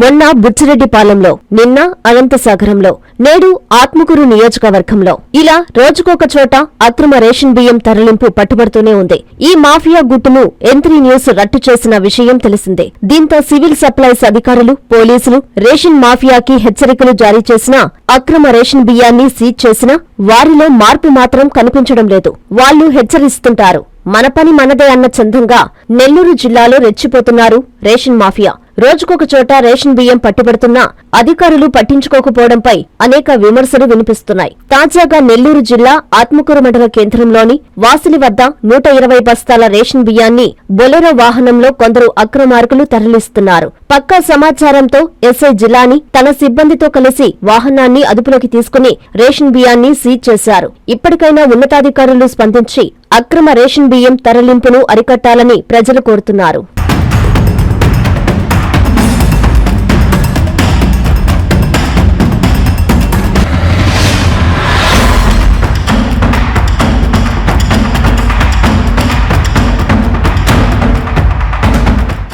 మొన్న బుచ్చిరెడ్డిపాలెంలో నిన్న అనంతసాగరంలో నేడు ఆత్మకూరు నియోజకవర్గంలో. ఇలా రోజుకొక చోట అక్రమ రేషన్ బియ్యం తరలింపు పట్టుబడుతూనే ఉంది. ఈ మాఫియా గుట్టును ఎంత్రీ న్యూస్ రట్టు చేసిన విషయం తెలిసిందే. దీంతో సివిల్ సప్లైస్ అధికారులు పోలీసులు రేషన్ మాఫియాకి హెచ్చరికలు జారీ చేసినా అక్రమ రేషన్ బియ్యాన్ని సీజ్ చేసినా వారిలో మార్పు మాత్రం కనిపించడం లేదు. వాళ్ళు హెచ్చరిస్తుంటారు. మన పని మనదే అన్న చందంగా నెల్లూరు జిల్లాలో రెచ్చిపోతున్నారు రేషన్ మాఫియా. రోజుకొక చోట రేషన్ బియ్యం పట్టుబడుతున్నా అధికారులు పట్టించుకోకపోవడంపై అనేక విమర్శలు వినిపిస్తున్నాయి. తాజాగా నెల్లూరు జిల్లా ఆత్మకూరు మండల కేంద్రంలోని వాసిలి వద్ద నూట ఇరవై బస్తాల రేషన్ బియ్యాన్ని బొలెరో వాహనంలో కొందరు అక్రమార్కులు తరలిస్తున్నారు. పక్కా సమాచారంతో ఎస్ఐ జిల్లాని తన సిబ్బందితో కలిసి వాహనాన్ని అదుపులోకి తీసుకుని రేషన్ బియ్యాన్ని సీజ్ చేశారు. ఇప్పటికైనా ఉన్నతాధికారులు స్పందించి అక్రమ రేషన్ బియ్యం తరలింపును అరికట్టాలని ప్రజలు కోరుతున్నారు.